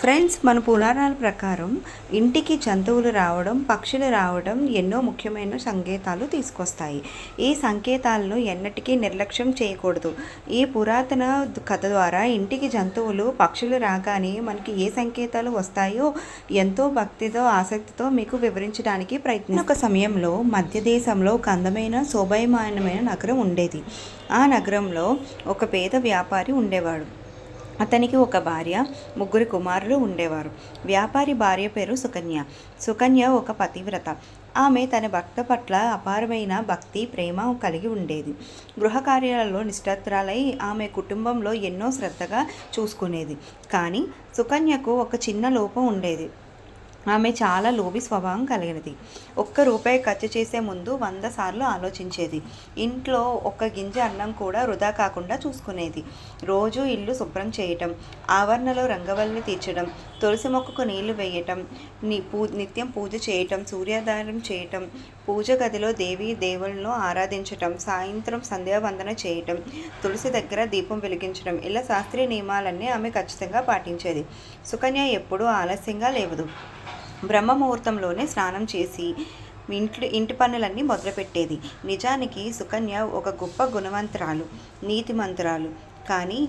Friends మన పురాణాల ప్రకారం ఇంటికి జంతువులు రావడం పక్షులు రావడం ఎన్నో ముఖ్యమైన సంకేతాలు తీసుకొస్తాయి. ఈ సంకేతాలను ఎన్నటికీ నిర్లక్ష్యం చేయకూడదు. ఈ పురాతన కథ ద్వారా ఇంటికి జంతువులు పక్షులు రాగానే మనకి ఏ సంకేతాలు వస్తాయో ఎంతో భక్తితో ఆసక్తితో మీకు వివరించడానికి ప్రయత్నం ఒక సమయంలో మధ్య దేశంలో ఒక అందమైన శోభాయమానమైన నగరం ఉండేది. ఆ నగరంలో ఒక పేద వ్యాపారి ఉండేవాడు. అతనికి ఒక భార్య ముగ్గురు కుమారులు ఉండేవారు. వ్యాపారి భార్య పేరు సుకన్య. సుకన్య ఒక పతివ్రత. ఆమె తన భక్త పట్ల అపారమైన భక్తి ప్రేమ కలిగి ఉండేది. గృహ కార్యాలలో నిష్ఠాతురాలై ఆమె కుటుంబంలో ఎన్నో శ్రద్ధగా చూసుకునేది. కానీ సుకన్యకు ఒక చిన్న లోపం ఉండేది. ఆమె చాలా లోభి స్వభావం కలిగినది. ఒక్క రూపాయి ఖర్చు చేసే ముందు వంద సార్లు ఆలోచించేది. ఇంట్లో ఒక్క గింజ అన్నం కూడా వృధా కాకుండా చూసుకునేది. రోజు ఇల్లు శుభ్రం చేయటం ఆవరణలో రంగవల్లి తీర్చడం తులసి మొక్కకు నీళ్ళు వేయటం ని పూ నిత్యం పూజ చేయటం సూర్యోదయం చేయటం పూజ గదిలో దేవి దేవులను ఆరాధించటం సాయంత్రం సంధ్యావందన చేయటం తులసి దగ్గర దీపం వెలిగించడం ఇలా శాస్త్రీయ నియమాలన్నీ ఆమె ఖచ్చితంగా పాటించేది. సుకన్య ఎప్పుడూ ఆలస్యంగా లేవదు. బ్రహ్మముహూర్తంలోనే స్నానం చేసి ఇంట్లో ఇంటి పనులన్నీ మొదలుపెట్టేది. నిజానికి సుకన్య ఒక గొప్ప గుణవంతురాలు నీతిమంతురాలు. కానీ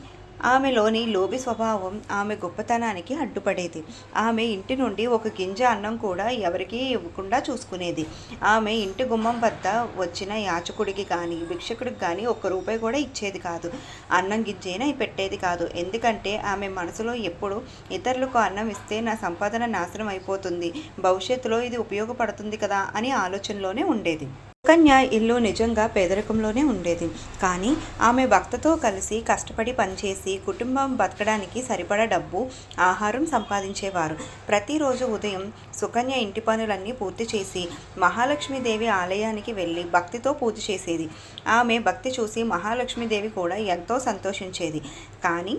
ఆమెలోని లోభి స్వభావం ఆమె గొప్పతనానికి అడ్డుపడేది. ఆమె ఇంటి నుండి ఒక గింజ అన్నం కూడా ఎవరికీ ఇవ్వకుండా చూసుకునేది. ఆమె ఇంటి గుమ్మం వద్ద వచ్చిన యాచకుడికి కానీ భిక్షకుడికి కానీ ఒక్క రూపాయి కూడా ఇచ్చేది కాదు. అన్నం గింజైనా పెట్టేది కాదు. ఎందుకంటే ఆమె మనసులో ఎప్పుడు ఇతరులకు అన్నం ఇస్తే నా సంపాదన నాశనం అయిపోతుంది. భవిష్యత్తులో ఇది ఉపయోగపడుతుంది కదా అని ఆలోచనలోనే ఉండేది. సుకన్య ఇల్లు నిజంగా పేదరికంలోనే ఉండేది. కానీ ఆమె భక్తతో కలిసి కష్టపడి పనిచేసి కుటుంబం బతకడానికి సరిపడా డబ్బు ఆహారం సంపాదించేవారు. ప్రతిరోజు ఉదయం సుకన్య ఇంటి పనులన్నీ పూర్తి చేసి మహాలక్ష్మీదేవి ఆలయానికి వెళ్ళి భక్తితో పూజ చేసేది. ఆమె భక్తి చూసి మహాలక్ష్మీదేవి కూడా ఎంతో సంతోషించేది. కానీ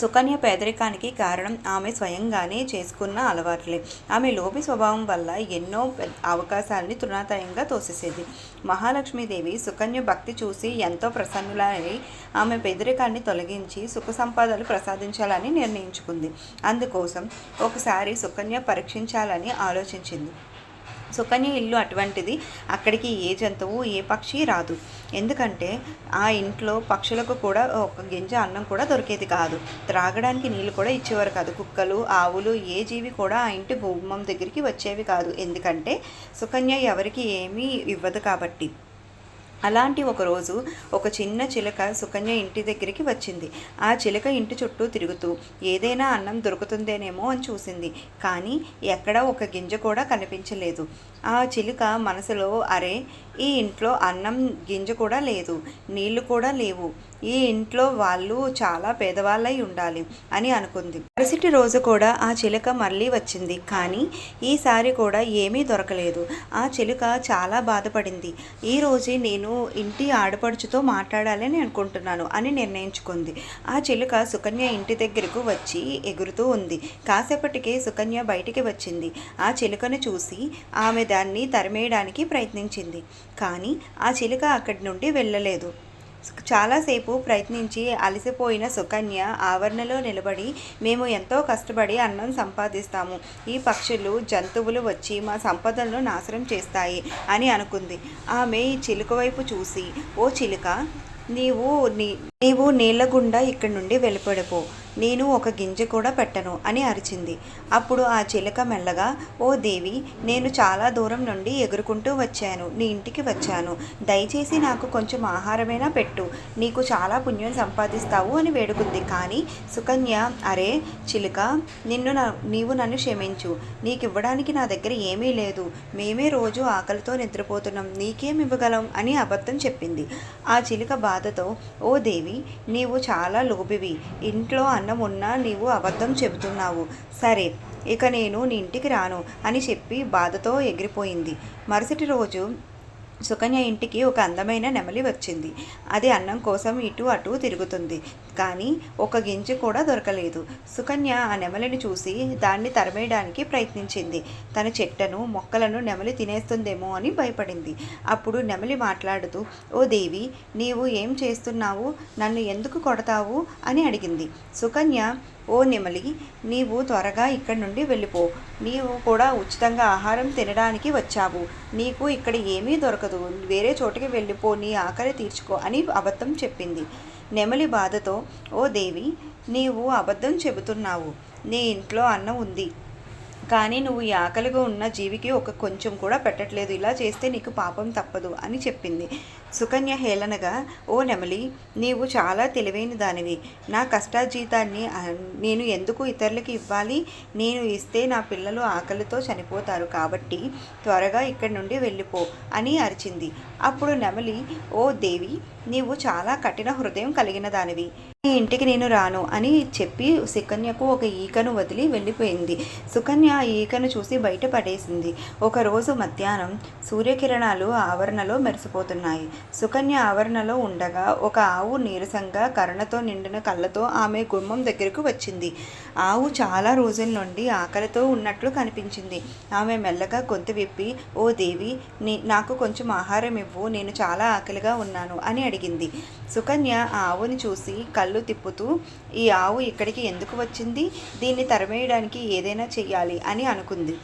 సుకన్య పేదరికానికి కారణం ఆమె స్వయంగానే చేసుకున్న అలవాట్లే. ఆమె లోపి స్వభావం వల్ల ఎన్నో అవకాశాలని తృణాతయంగా తోసేసేది. మహాలక్ష్మీదేవి సుకన్య భక్తి చూసి ఎంతో ప్రసన్నులై ఆమె పేదరికాన్ని తొలగించి సుఖ సంపాదనలు ప్రసాదించాలని నిర్ణయించుకుంది. అందుకోసం ఒకసారి సుకన్య పరీక్షించాలని ఆలోచించింది. సుకన్య ఇల్లు అటువంటిది. అక్కడికి ఏ జంతువు ఏ పక్షి రాదు. ఎందుకంటే ఆ ఇంట్లో పక్షులకు కూడా ఒక గింజ అన్నం కూడా దొరికేది కాదు. త్రాగడానికి నీళ్ళు కూడా ఇచ్చేవారు కాదు. కుక్కలు ఆవులు ఏ జీవి కూడా ఆ ఇంటి గుమ్మం దగ్గరికి వచ్చేవి కాదు. ఎందుకంటే సుకన్య ఎవరికి ఏమీ ఇవ్వదు కాబట్టి. అలాంటి ఒకరోజు ఒక చిన్న చిలక సుకన్య ఇంటి దగ్గరికి వచ్చింది. ఆ చిలక ఇంటి చుట్టూ తిరుగుతూ ఏదైనా అన్నం దొరుకుతుందేనేమో అని చూసింది. కానీ ఎక్కడా ఒక గింజ కూడా కనిపించలేదు. ఆ చిలుక మనసులో అరే ఈ ఇంట్లో అన్నం గింజ కూడా లేదు నీళ్ళు కూడా లేవు. ఈ ఇంట్లో వాళ్ళు చాలా పేదవాళ్ళై ఉండాలి అని అనుకుంది. మరుసటి రోజు కూడా ఆ చిలుక మళ్ళీ వచ్చింది. కానీ ఈసారి కూడా ఏమీ దొరకలేదు. ఆ చిలుక చాలా బాధపడింది. ఈ రోజే నేను ఇంటి ఆడపడుచుతో మాట్లాడాలని అనుకుంటున్నాను అని నిర్ణయించుకుంది. ఆ చిలుక సుకన్య ఇంటి దగ్గరకు వచ్చి ఎగురుతూ ఉంది. కాసేపటికే సుకన్య బయటికి వచ్చింది. ఆ చిలుకను చూసి ఆమె దాన్ని తరిమేయడానికి ప్రయత్నించింది. కానీ ఆ చిలుక అక్కడి నుండి వెళ్ళలేదు. చాలాసేపు ప్రయత్నించి అలసిపోయిన సుకన్య ఆవరణలో నిలబడి మేము ఎంతో కష్టపడి అన్నం సంపాదిస్తాము. ఈ పక్షులు జంతువులు వచ్చి మా సంపదలను నాశనం చేస్తాయి అని అనుకుంది. ఆమె ఈ చిలుక వైపు చూసి ఓ చిలుక నీవు నీ నీవు నీళ్ళ గుండా ఇక్కడి నుండి వెళ్ళిపడిపో. నేను ఒక గింజ కూడా పెట్టను అని అరిచింది. అప్పుడు ఆ చిలక మెల్లగా ఓ దేవి నేను చాలా దూరం నుండి ఎగురుకుంటూ వచ్చాను. నీ ఇంటికి వచ్చాను. దయచేసి నాకు కొంచెం ఆహారమైనా పెట్టు. నీకు చాలా పుణ్యం సంపాదిస్తావు అని వేడుకుంది. కానీ సుకన్య అరే చిలుక నిన్ను నీవు నన్ను క్షమించు. నీకు ఇవ్వడానికి నా దగ్గర ఏమీ లేదు. మేమే రోజు ఆకలితో నిద్రపోతున్నాం. నీకేం ఇవ్వగలం అని అబద్ధం చెప్పింది. ఆ చిలుక బాధతో ఓ దేవి నీవు చాలా లోపివి ఇంట్లో అన్నం ఉన్నా నీవు అబద్ధం చెబుతున్నావు. సరే ఇక నేను నీ ఇంటికి రాను అని చెప్పి బాధతో ఎగిరిపోయింది. మరుసటి రోజు సుకన్య ఇంటికి ఒక అందమైన నెమలి వచ్చింది. అది అన్నం కోసం ఇటు అటు తిరుగుతుంది. కానీ ఒక గింజ కూడా దొరకలేదు. సుకన్య ఆ నెమలిని చూసి దాన్ని తరిమేయడానికి ప్రయత్నించింది. తన చెట్టను మొక్కలను నెమలి తినేస్తుందేమో అని భయపడింది. అప్పుడు నెమలి మాట్లాడుతూ ఓ దేవి నీవు ఏం చేస్తున్నావు? నన్ను ఎందుకు కొడతావు? అని అడిగింది. సుకన్య ఓ నెమలి నీవు త్వరగా ఇక్కడి నుండి వెళ్ళిపో. నీవు కూడా ఉచితంగా ఆహారం తినడానికి వచ్చావు. నీకు ఇక్కడ ఏమీ దొరకదు. వేరే చోటికి వెళ్ళిపో నీ ఆకలి తీర్చుకో అని అబద్ధం చెప్పింది. నెమలి బాధతో ఓ దేవి నీవు అబద్ధం చెబుతున్నావు. నీ ఇంట్లో అన్నం ఉంది. కానీ నువ్వు ఈ ఆకలిగా ఉన్న జీవికి ఒక కొంచెం కూడా పెట్టట్లేదు. ఇలా చేస్తే నీకు పాపం తప్పదు అని చెప్పింది. సుకన్య హేళనగా ఓ నెమలి నీవు చాలా తెలివైన దానివి. నా కష్టాజీతాన్ని నేను ఎందుకు ఇతరులకి ఇవ్వాలి? నేను ఇస్తే నా పిల్లలు ఆకలితో చనిపోతారు కాబట్టి త్వరగా ఇక్కడి నుండి వెళ్ళిపో అని అరిచింది. అప్పుడు నెమలి ఓ దేవి నీవు చాలా కఠిన హృదయం కలిగిన దానివి. నీ ఇంటికి నేను రాను అని చెప్పి సుకన్యకు ఒక ఈకను వదిలి వెళ్ళిపోయింది. సుకన్య ఆ ఈకను చూసి బయట పడేసింది. ఒకరోజు మధ్యాహ్నం సూర్యకిరణాలు ఆవరణలో మెరిసిపోతున్నాయి. సుకన్య ఆవరణలో ఉండగా ఒక ఆవు నీరసంగా కరుణతో నిండిన కళ్ళతో ఆమె గుమ్మం దగ్గరకు వచ్చింది. ఆవు చాలా రోజుల నుండి ఆకలితో ఉన్నట్లు కనిపించింది. ఆమె మెల్లగా గొంతు విప్పి ఓ దేవి నీ నాకు కొంచెం ఆహారం ఇవ్వు నేను చాలా ఆకలిగా ఉన్నాను అని అడిగింది. సుకన్య ఆ ఆవుని చూసి కళ్ళు తిప్పుతూ ఈ ఆవు ఇక్కడికి ఎందుకు వచ్చింది? దీన్ని తరిమేయడానికి ఏదైనా చెయ్యాలి అని అనుకుంది.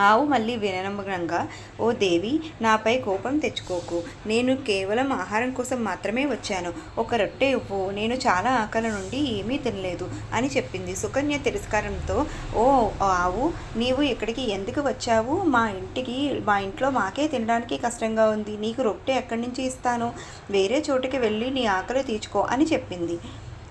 ఆవు మళ్ళీ వినమ్రంగా ఓ దేవి నాపై కోపం తెచ్చుకోకు. నేను కేవలం ఆహారం కోసం మాత్రమే వచ్చాను. ఒక రొట్టె ఇవ్వు. నేను చాలా ఆకలి నుండి ఏమీ తినలేదు అని చెప్పింది. సుకన్య తిరస్కారంతో ఓ ఆవు నీవు ఇక్కడికి ఎందుకు వచ్చావు? మా ఇంటికి మా ఇంట్లో మాకే తినడానికి కష్టంగా ఉంది. నీకు రొట్టె ఎక్కడి నుంచి ఇస్తాను? వేరే చోటుకి వెళ్ళి నీ ఆకలి తీర్చుకో అని చెప్పింది.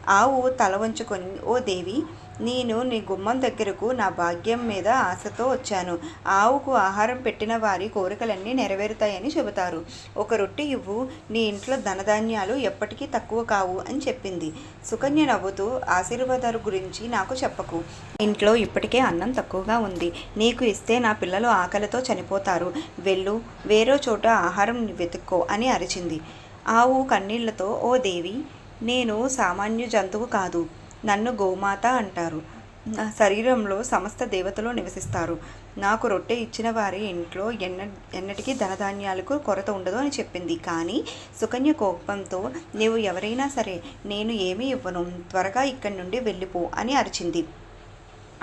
ఆవు తల వంచుకొని ఓ దేవి నేను నీ గుమ్మం దగ్గరకు నా భాగ్యం మీద ఆశతో వచ్చాను. ఆవుకు ఆహారం పెట్టిన వారి కోరికలన్నీ నెరవేరుతాయని చెబుతారు. ఒక రొట్టె ఇవ్వు నీ ఇంట్లో ధనధాన్యాలు ఎప్పటికీ తక్కువ కావు అని చెప్పింది. సుకన్య నవ్వుతూ ఆశీర్వాదాలు గురించి నాకు చెప్పకు. ఇంట్లో ఇప్పటికే అన్నం తక్కువగా ఉంది. నీకు ఇస్తే నా పిల్లలు ఆకలితో చనిపోతారు. వెళ్ళు వేరే చోట ఆహారం వెతుక్కో అని అరిచింది. ఆవు కన్నీళ్ళతో ఓ దేవి నేను సామాన్య జంతువు కాదు. నన్ను గోమాత అంటారు. నా శరీరంలో సమస్త దేవతలు నివసిస్తారు. నాకు రొట్టె ఇచ్చిన వారి ఇంట్లో ఎన్న ఎన్నటికీ ధనధాన్యాలకు కొరత ఉండదు అని చెప్పింది. కానీ సుకన్య కోపంతో నీవు ఎవరైనా సరే నేను ఏమీ ఇవ్వను. త్వరగా ఇక్కడి నుండి వెళ్ళిపో అని అరిచింది.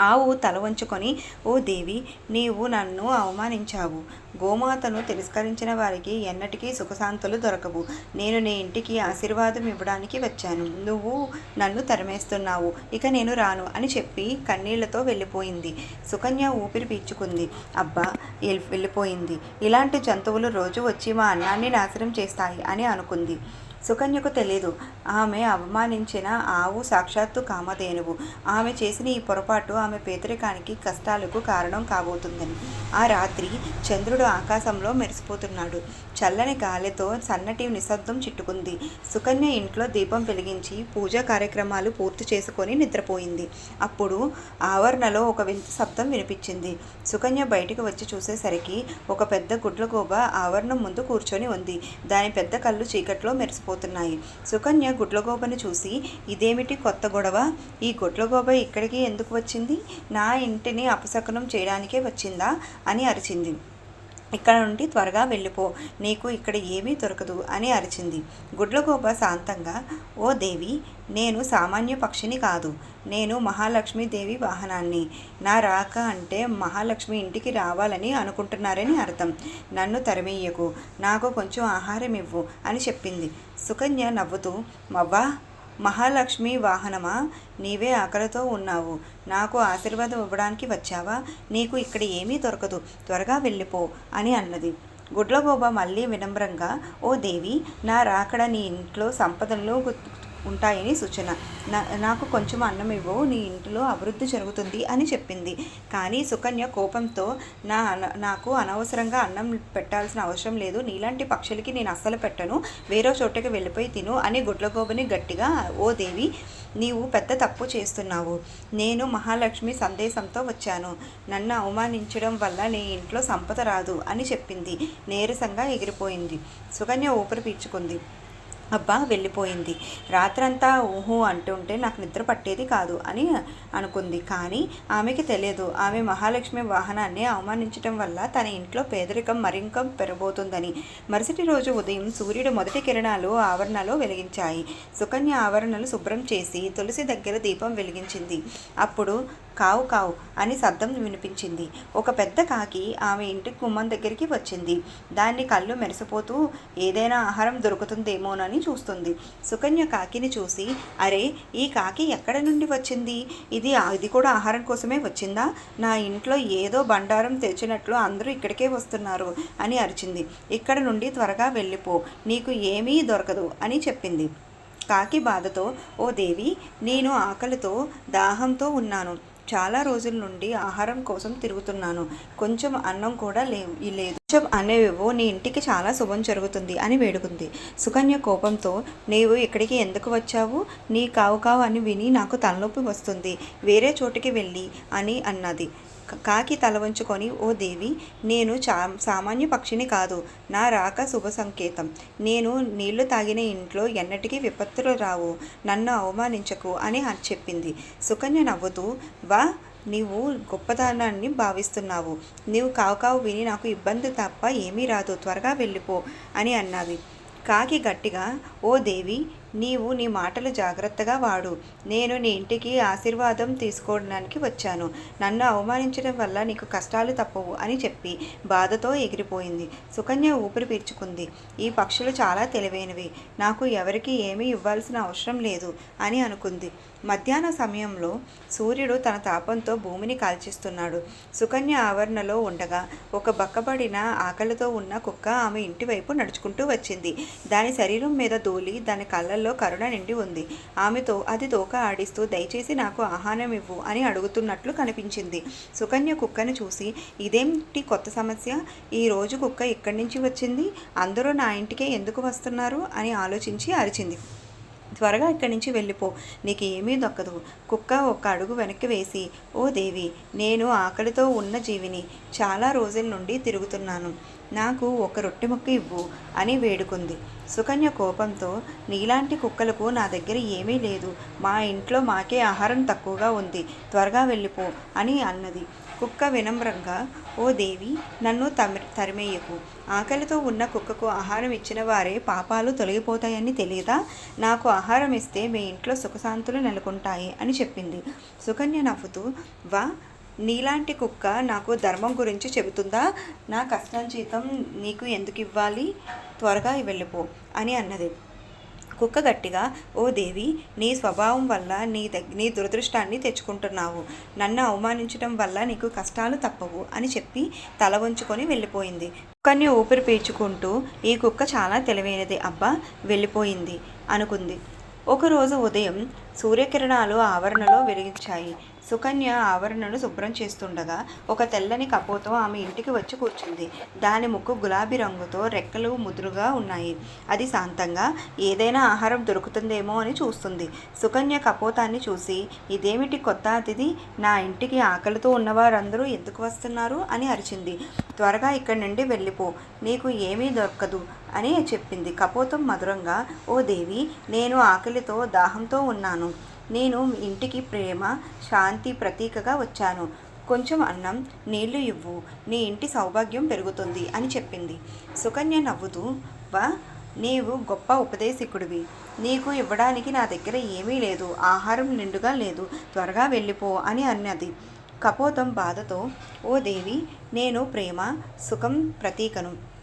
ఆవు తల వంచుకొని ఓ దేవి నీవు నన్ను అవమానించావు. గోమాతను తిరస్కరించిన వారికి ఎన్నటికీ సుఖశాంతులు దొరకవు. నేను నీ ఇంటికి ఆశీర్వాదం ఇవ్వడానికి వచ్చాను. నువ్వు నన్ను తరిమేస్తున్నావు. ఇక నేను రాను అని చెప్పి కన్నీళ్ళతో వెళ్ళిపోయింది. సుకన్య ఊపిరి పీల్చుకుంది. అబ్బా! వెళ్ళిపోయింది. ఇలాంటి జంతువులు రోజు వచ్చి మా అన్నాన్ని నాశనం చేస్తాయి అని అనుకుంది. సుకన్యకు తెలియదు ఆమె అవమానించిన ఆవు సాక్షాత్తు కామధేనువు. ఆమె చేసిన ఈ పొరపాటు ఆమె పేదరికానికి కష్టాలకు కారణం కాబోతుందని. ఆ రాత్రి చంద్రుడు ఆకాశంలో మెరిసిపోతున్నాడు. చల్లని గాలితో సన్నటి నిశ్శబ్దం చిట్టుకుంది. సుకన్య ఇంట్లో దీపం వెలిగించి పూజా కార్యక్రమాలు పూర్తి చేసుకొని నిద్రపోయింది. అప్పుడు ఆవరణలో ఒక వింత శబ్దం వినిపించింది. సుకన్య బయటకు వచ్చి చూసేసరికి ఒక పెద్ద గుడ్లగోబ ఆవరణం ముందు కూర్చొని ఉంది. దాని పెద్ద కళ్ళు చీకట్లో పోతున్నాయి సుకన్య గుడ్లగోబను చూసి ఇదేమిటి కొత్త గొడవ? ఈ గుడ్లగోబ ఇక్కడికి ఎందుకు వచ్చింది? నా ఇంటిని అపశకునం చేయడానికే వచ్చిందా? అని అరిచింది. ఇక్కడ నుండి త్వరగా వెళ్ళిపో నీకు ఇక్కడ ఏమీ దొరకదు అని అరిచింది. గుడ్లగోప శాంతంగా ఓ దేవి నేను సామాన్య పక్షిని కాదు. నేను మహాలక్ష్మీదేవి వాహనాన్ని. నా రాక అంటే మహాలక్ష్మి ఇంటికి రావాలని అనుకుంటున్నారని అర్థం. నన్ను తరిమేయకు. నాకు కొంచెం ఆహారం ఇవ్వు అని చెప్పింది. సుకన్య నవ్వుతూ మవ్వా మహాలక్ష్మి వాహనమా? నీవే ఆకలితో ఉన్నావు. నాకు ఆశీర్వాదం ఇవ్వడానికి వచ్చావా? నీకు ఇక్కడ ఏమీ దొరకదు. త్వరగా వెళ్ళిపో అని అన్నది. గుడ్లగోబ మళ్ళీ వినమ్రంగా ఓ దేవి నా రాకడ నీ ఇంట్లో సంపదల్లో ఉంటాయని సూచన. నా నాకు కొంచెం అన్నం ఇవ్వు నీ ఇంట్లో అభివృద్ధి జరుగుతుంది అని చెప్పింది. కానీ సుకన్య కోపంతో నా అన- నాకు అనవసరంగా అన్నం పెట్టాల్సిన అవసరం లేదు. నీలాంటి పక్షులకి నేను అస్సలు పెట్టను. వేరే చోటకి వెళ్ళిపోయి తిను అని గుడ్లగోబని గట్టిగా ఓ దేవి నీవు పెద్ద తప్పు చేస్తున్నావు. నేను మహాలక్ష్మి సందేశంతో వచ్చాను. నన్ను అవమానించడం వల్ల నీ ఇంట్లో సంపద రాదు అని చెప్పింది. నీరసంగా ఎగిరిపోయింది. సుకన్య ఊపిరి పీల్చుకుంది. అబ్బా వెళ్ళిపోయింది. రాత్రంతా ఊహు అంటుంటే నాకు నిద్ర పట్టేది కాదు అని అనుకుంది. కానీ ఆమెకి తెలియదు. ఆమె మహాలక్ష్మి వాహనాన్ని అవమానించడం వల్ల తన ఇంట్లో పేదరికం మరింక పెరబోతుందని మరుసటి రోజు ఉదయం సూర్యుడు మొదటి కిరణాలు ఆవరణలో వెలిగించాయి. సుకన్య ఆవరణలు శుభ్రం చేసి తులసి దగ్గర దీపం వెలిగించింది. అప్పుడు కావు కావు అని శబ్దం వినిపించింది. ఒక పెద్ద కాకి ఆమె ఇంటి గుమ్మం దగ్గరికి వచ్చింది. దాన్ని కళ్ళు మెరిసిపోతూ ఏదైనా ఆహారం దొరుకుతుందేమోనని చూస్తుంది. సుకన్య కాకిని చూసి అరే ఈ కాకి ఎక్కడ నుండి వచ్చింది? ఇది ఇది కూడా ఆహారం కోసమే వచ్చిందా? నా ఇంట్లో ఏదో బండారం తెచ్చినట్లు అందరూ ఇక్కడికే వస్తున్నారు అని అరిచింది. ఇక్కడ నుండి త్వరగా వెళ్ళిపో నీకు ఏమీ దొరకదు అని చెప్పింది. కాకి బాధతో ఓ దేవి నేను ఆకలితో దాహంతో ఉన్నాను. చాలా రోజుల నుండి ఆహారం కోసం తిరుగుతున్నాను. కొంచెం అన్నం కూడా లేవు లేదు. కొంచెం అనేవేవో నీ ఇంటికి చాలా శుభం జరుగుతుంది అని వేడుకుంది. సుకన్య కోపంతో నీవు ఇక్కడికి ఎందుకు వచ్చావు? నీ కావు కావు అని విని నాకు తలనొప్పి వస్తుంది. వేరే చోటికి వెళ్ళి అని అన్నది. కాకి తల వంచుకొని ఓ దేవి నేను చా సామాన్య పక్షిని కాదు. నా రాక శుభ సంకేతం. నేను నీళ్ళు తాగిన ఇంట్లో ఎన్నటికీ విపత్తులు రావు. నన్ను అవమానించకు అని అని చెప్పింది. సుకన్య నవ్వుతూ వా నీవు గొప్పతనాన్ని భావిస్తున్నావు. నీవు కావుకావు విని నాకు ఇబ్బంది తప్ప ఏమీ రాదు. త్వరగా వెళ్ళిపో అని అన్నది. కాకి గట్టిగా ఓ దేవి నీవు నీ మాటలు జాగ్రత్తగా వాడు. నేను నీ ఇంటికి ఆశీర్వాదం తీసుకోవడానికి వచ్చాను. నన్ను అవమానించడం వల్ల నీకు కష్టాలు తప్పవు అని చెప్పి బాధతో ఎగిరిపోయింది. సుకన్య ఊపిరి పీల్చుకుంది. ఈ పక్షులు చాలా తెలివైనవి. నాకు ఎవరికి ఏమీ ఇవ్వాల్సిన అవసరం లేదు అని అనుకుంది. మధ్యాహ్న సమయంలో సూర్యుడు తన తాపంతో భూమిని కాల్చిస్తున్నాడు. సుకన్య ఆవరణలో ఉండగా ఒక బక్కబడిన ఆకలితో ఉన్న కుక్క ఆమె ఇంటి వైపు నడుచుకుంటూ వచ్చింది. దాని శరీరం మీద దూలి దాని కళ్ళల్లో కరుణ నిండి ఉంది. ఆమెతో అది తోక ఆడిస్తూ దయచేసి నాకు ఆహారం ఇవ్వు అని అడుగుతున్నట్లు కనిపించింది. సుకన్య కుక్కను చూసి ఇదేంటి కొత్త సమస్య? ఈ రోజు కుక్క ఇక్కడి నుంచి వచ్చింది? అందరూ నా ఇంటికే ఎందుకు వస్తున్నారు? అని ఆలోచించి అరిచింది. త్వరగా ఇక్కడి నుంచి వెళ్ళిపో. నీకు ఏమీ దొక్కదు. కుక్క ఒక్క అడుగు వెనక్కి వేసి ఓ దేవి నేను ఆకలితో ఉన్న జీవిని చాలా రోజుల నుండి తిరుగుతున్నాను. నాకు ఒక రొట్టె ముక్క ఇవ్వు అని వేడుకుంది. సుకన్య కోపంతో నీలాంటి కుక్కలకు నా దగ్గర ఏమీ లేదు. మా ఇంట్లో మాకే ఆహారం తక్కువగా ఉంది. త్వరగా వెళ్ళిపో అని అన్నది. కుక్క వినమ్రంగా ఓ దేవి నన్ను తమి తరిమేయకు. ఆకలితో ఉన్న కుక్కకు ఆహారం ఇచ్చిన వారే పాపాలు తొలగిపోతాయని తెలియదా? నాకు ఆహారం ఇస్తే మీ ఇంట్లో సుఖశాంతులు నెలకొంటాయి అని చెప్పింది. సుకన్య నవ్వుతూ వా నీలాంటి కుక్క నాకు ధర్మం గురించి చెబుతుందా? నా కష్టం జీతం నీకు ఎందుకు ఇవ్వాలి త్వరగా వెళ్ళిపో అని అన్నది. కుక్క గట్టిగా ఓ దేవి నీ స్వభావం వల్ల నీ దగ్ నీ దురదృష్టాన్ని తెచ్చుకుంటున్నావు. నన్ను అవమానించడం వల్ల నీకు కష్టాలు తప్పవు అని చెప్పి తల వంచుకొని వెళ్ళిపోయింది. కుక్కని ఊపిరి పీల్చుకుంటూ ఈ కుక్క చాలా తెలివైనది అబ్బా వెళ్ళిపోయింది అనుకుంది. ఒకరోజు ఉదయం సూర్యకిరణాలు ఆవరణలో వెలిగించాయి. సుకన్య ఆవరణను శుభ్రం చేస్తుండగా ఒక తెల్లని కపోతో ఆమె ఇంటికి వచ్చి కూర్చుంది. దాని ముక్కు గులాబీ రంగుతో రెక్కలు ముదురుగా ఉన్నాయి. అది శాంతంగా ఏదైనా ఆహారం దొరుకుతుందేమో అని చూస్తుంది. సుకన్య కపోతాన్ని చూసి ఇదేమిటి కొత్త అతిథి? నా ఇంటికి ఆకలితో ఉన్నవారందరూ ఎందుకు వస్తున్నారు? అని అరిచింది. త్వరగా ఇక్కడి నుండి వెళ్ళిపో. నీకు ఏమీ దొరకదు అని చెప్పింది. కపోతం మధురంగా ఓ దేవి నేను ఆకలితో దాహంతో ఉన్నాను. నేను ఇంటికి ప్రేమ శాంతి ప్రతీకగా వచ్చాను. కొంచెం అన్నం నీళ్ళు ఇవ్వు. నీ ఇంటి సౌభాగ్యం పెరుగుతుంది అని చెప్పింది. సుకన్య నవ్వుతూ వా నీవు గొప్ప ఉపదేశకుడివి. నీకు ఇవ్వడానికి నా దగ్గర ఏమీ లేదు. ఆహారం నిండుగా లేదు. త్వరగా వెళ్ళిపో అని అన్నది. కపోతం బాధతో ఓ దేవి నేను ప్రేమ సుఖం ప్రతీకను.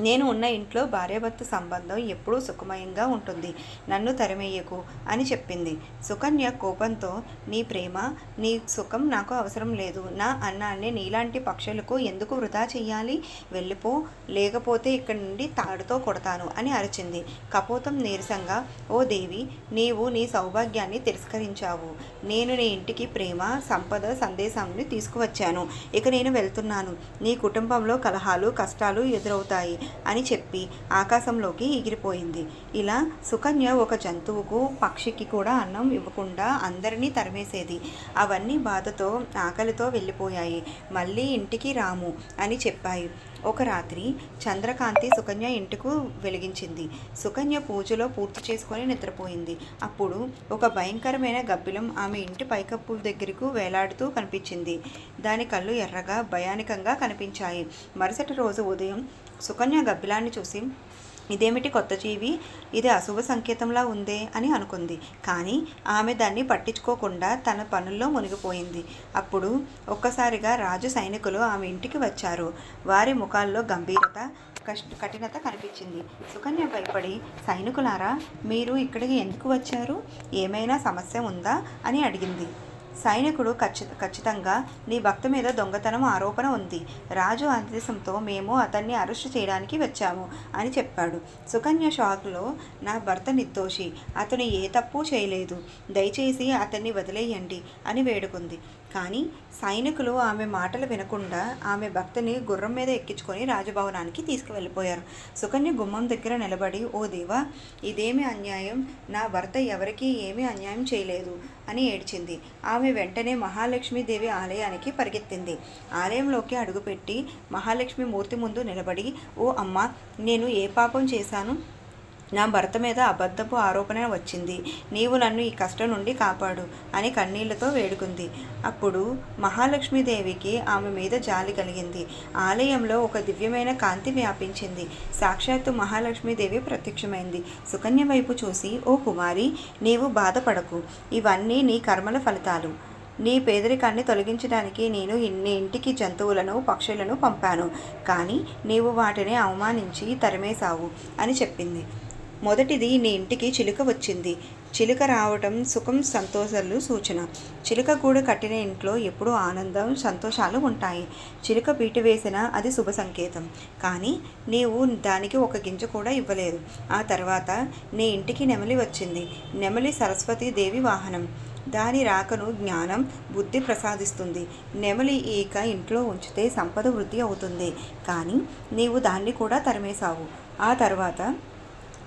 నేను ఉన్న ఇంట్లో భార్యాభర్త సంబంధం ఎప్పుడూ సుఖమయంగా ఉంటుంది. నన్ను తరిమేయకు అని చెప్పింది. సుకన్య కోపంతో నీ ప్రేమ నీ సుఖం నాకు అవసరం లేదు. నా అన్నాన్ని నీలాంటి పక్షులకు ఎందుకు వృధా చెయ్యాలి? వెళ్ళిపో లేకపోతే ఇక్కడి నుండి తాడుతో కొడతాను అని అరిచింది. కపోతం నీరసంగా ఓ దేవి నీవు నీ సౌభాగ్యాన్ని తిరస్కరించావు. నేను నీ ఇంటికి ప్రేమ సంపద సందేశాన్ని తీసుకువచ్చాను. ఇక నేను వెళ్తున్నాను. నీ కుటుంబంలో కలహాలు కష్టాలు ఎదురవుతాయి. అని చెప్పి ఆకాశంలోకి ఎగిరిపోయింది. ఇలా సుకన్య ఒక జంతువుకు పక్షికి కూడా అన్నం ఇవ్వకుండా అందరినీ తరిమేసేది. అవన్నీ బాధతో ఆకలితో వెళ్ళిపోయాయి. మళ్ళీ ఇంటికి రాము అని చెప్పాయి. ఒక రాత్రి చంద్రకాంతి సుకన్య ఇంటికి వెలిగించింది. సుకన్య పూజలో పూర్తి చేసుకొని నిద్రపోయింది. అప్పుడు ఒక భయంకరమైన గబ్బిలం ఆమె ఇంటి పైకప్పు దగ్గరకు వేలాడుతూ కనిపించింది. దాని కళ్ళు ఎర్రగా భయానకంగా కనిపించాయి. మరుసటి రోజు ఉదయం సుకన్య గబ్బిలాన్ని చూసి ఇదేమిటి కొత్త జీవి? ఇది అశుభ సంకేతంలా ఉందే అని అనుకుంది. కానీ ఆమె దాన్ని పట్టించుకోకుండా తన పనుల్లో మునిగిపోయింది. అప్పుడు ఒక్కసారిగా రాజు సైనికులు ఆమె ఇంటికి వచ్చారు. వారి ముఖాల్లో గంభీరత కష్ట కఠినత కనిపించింది. సుకన్య భయపడి సైనికులారా మీరు ఇక్కడికి ఎందుకు వచ్చారు? ఏమైనా సమస్య ఉందా? అని అడిగింది. సైనికుడు ఖచ్చిత ఖచ్చితంగా నీ భక్త మీద దొంగతనం ఆరోపణ ఉంది. రాజు ఆదేశంతో మేము అతన్ని అరెస్టు చేయడానికి వచ్చాము అని చెప్పాడు. సుకన్య షాక్లో నా భర్త నిర్దోషి అతను ఏ తప్పు చేయలేదు. దయచేసి అతన్ని వదిలేయండి అని వేడుకుంది. కానీ సైనికులు ఆమె మాటలు వినకుండా ఆమె భక్తిని గుర్రం మీద ఎక్కించుకొని రాజభవనానికి తీసుకువెళ్ళిపోయారు. సుకన్య గుమ్మం దగ్గర నిలబడి ఓ దేవా ఇదేమి అన్యాయం? నా భర్త ఎవరికీ ఏమీ అన్యాయం చేయలేదు. అని ఏడ్చింది. ఆమె వెంటనే మహాలక్ష్మీదేవి ఆలయానికి పరిగెత్తింది. ఆలయంలోకి అడుగుపెట్టి మహాలక్ష్మి మూర్తి ముందు నిలబడి ఓ అమ్మ నేను ఏ పాపం చేశాను? నా భర్త మీద అబద్ధపు ఆరోపణ వచ్చింది. నీవు నన్ను ఈ కష్టం నుండి కాపాడు అని కన్నీళ్ళతో వేడుకుంది. అప్పుడు మహాలక్ష్మీదేవికి ఆమె మీద జాలి కలిగింది. ఆలయంలో ఒక దివ్యమైన కాంతి వ్యాపించింది. సాక్షాత్తు మహాలక్ష్మీదేవి ప్రత్యక్షమైంది. సుకన్య వైపు చూసి ఓ కుమారి నీవు బాధపడకు. ఇవన్నీ నీ కర్మల ఫలితాలు. నీ పేదరికాన్ని తొలగించడానికి నేను ఇన్ని ఇంటికి జంతువులను పక్షులను పంపాను. కానీ నీవు వాటిని అవమానించి తరిమేశావు అని చెప్పింది. మొదటిది నీ ఇంటికి చిలుక వచ్చింది. చిలుక రావటం సుఖం సంతోషాలు సూచన. చిలుక గూడు కట్టిన ఇంట్లో ఎప్పుడూ ఆనందం సంతోషాలు ఉంటాయి. చిలుక పీట వేసిన అది శుభ సంకేతం. కానీ నీవు దానికి ఒక గింజ కూడా ఇవ్వలేదు. ఆ తర్వాత నీ ఇంటికి నెమలి వచ్చింది. నెమలి సరస్వతి దేవి వాహనం. దాని రాకను జ్ఞానం బుద్ధి ప్రసాదిస్తుంది. నెమలి ఈక ఇంట్లో ఉంచితే సంపద వృద్ధి అవుతుంది. కానీ నీవు దాన్ని కూడా తరిమేశావు. ఆ తర్వాత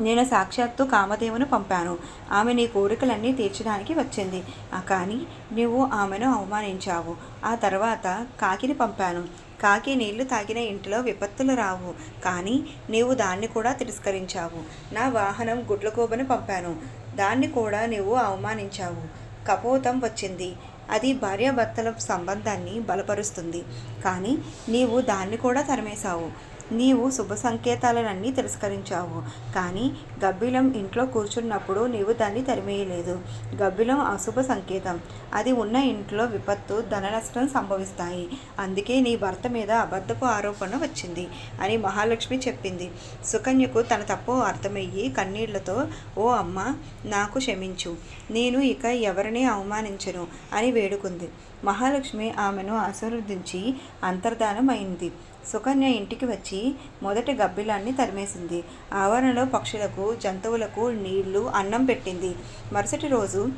నేను సాక్షాత్తు కామదేవును పంపాను. ఆమె నీ కోరికలన్నీ తీర్చడానికి వచ్చింది. కానీ నువ్వు ఆమెను అవమానించావు. ఆ తర్వాత కాకిని పంపాను. కాకి నీళ్ళు తాగిన ఇంటిలో విపత్తులు రావు. కానీ నీవు దాన్ని కూడా తిరస్కరించావు. నా వాహనం గుడ్లకోబను పంపాను. దాన్ని కూడా నువ్వు అవమానించావు. కపోతం వచ్చింది. అది భార్యాభర్తల సంబంధాన్ని బలపరుస్తుంది. కానీ నీవు దాన్ని కూడా తరిమేశావు. నీవు శుభ సంకేతాలన్నీ తిరస్కరించావు. కానీ గబ్బిలం ఇంట్లో కూర్చున్నప్పుడు నీవు దాన్ని తరిమేయలేదు. గబ్బిలం అశుభ సంకేతం అది ఉన్న ఇంట్లో విపత్తు ధన నష్టం సంభవిస్తాయి. అందుకే నీ భర్త మీద అబద్ధపు ఆరోపణ వచ్చింది అని మహాలక్ష్మి చెప్పింది. సుకన్యకు తన తప్పు అర్థమయ్యి కన్నీళ్ళతో ఓ అమ్మ నాకు క్షమించు. నేను ఇక ఎవరిని అవమానించను అని వేడుకుంది. మహాలక్ష్మి ఆమెను ఆశీర్వదించి అంతర్ధానం అయింది సుకన్య ఇంటికి వచ్చి మొదటి గబ్బిలాన్ని తరిమేసింది. ఆవరణలో పక్షులకు జంతువులకు నీళ్ళు అన్నం పెట్టింది. మరుసటి రోజు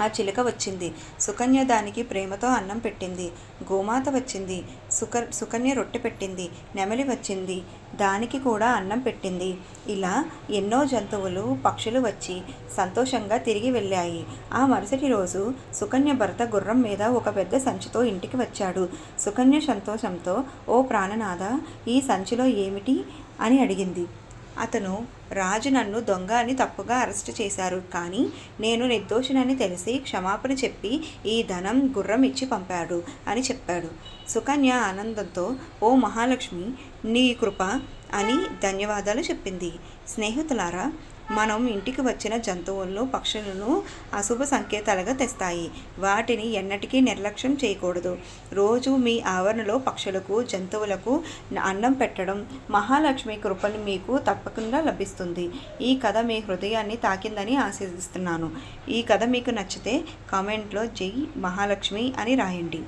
ఆ చిలుక వచ్చింది. సుకన్య దానికి ప్రేమతో అన్నం పెట్టింది. గోమాత వచ్చింది. సుక సుకన్య రొట్టె పెట్టింది. నెమలి వచ్చింది. దానికి కూడా అన్నం పెట్టింది. ఇలా ఎన్నో జంతువులు పక్షులు వచ్చి సంతోషంగా తిరిగి వెళ్ళాయి. ఆ మరుసటి రోజు సుకన్య భర్త గుర్రం మీద ఒక పెద్ద సంచితో ఇంటికి వచ్చాడు. సుకన్య సంతోషంతో ఓ ప్రాణనాథ ఈ సంచిలో ఏమిటి? అని అడిగింది. అతను రాజు నన్ను దొంగ అని తప్పుగా అరెస్ట్ చేశారు. కానీ నేను నిర్దోషునని తెలిసి క్షమాపణ చెప్పి ఈ ధనం గుర్రం ఇచ్చి పంపాడు అని చెప్పాడు. సుకన్య ఆనందంతో ఓ మహాలక్ష్మి నీ కృప అని ధన్యవాదాలు చెప్పింది. స్నేహితులారా మనం ఇంటికి వచ్చిన జంతువులను పక్షులను అశుభ సంకేతాలుగా తెస్తాయి. వాటిని ఎన్నటికీ నిర్లక్ష్యం చేయకూడదు. రోజు మీ ఆవరణలో పక్షులకు జంతువులకు అన్నం పెట్టడం మహాలక్ష్మి కృపను మీకు తప్పకుండా లభిస్తుంది. ఈ కథ మీ హృదయాన్ని తాకిందని ఆశీర్దిస్తున్నాను ఈ కథ మీకు నచ్చితే కామెంట్లో జై మహాలక్ష్మి అని రాయండి.